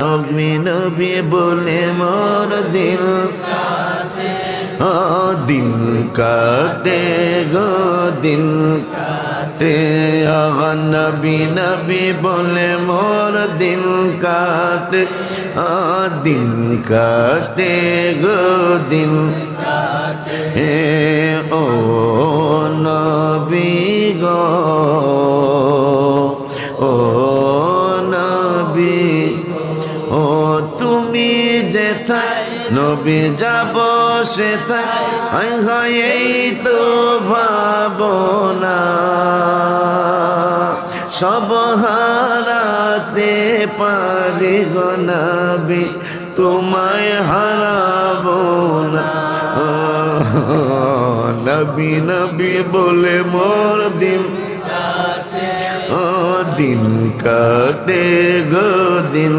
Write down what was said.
নবী নবী বলে মোর দিল ও দিন কাটে গো দিন কাটে। নবী নবী বলে মোর দিন কাটে। আ দিন কাটে গো দিন হে ও নবী গো যেথায় নবী যাব সেথায়, হায় হায় এই তো ভাবনা। সব হারাতে পারি গো নবী, তোমায় হারাবো না। নবী নবী বলে মোর দিন দিন কাটে গো দিন।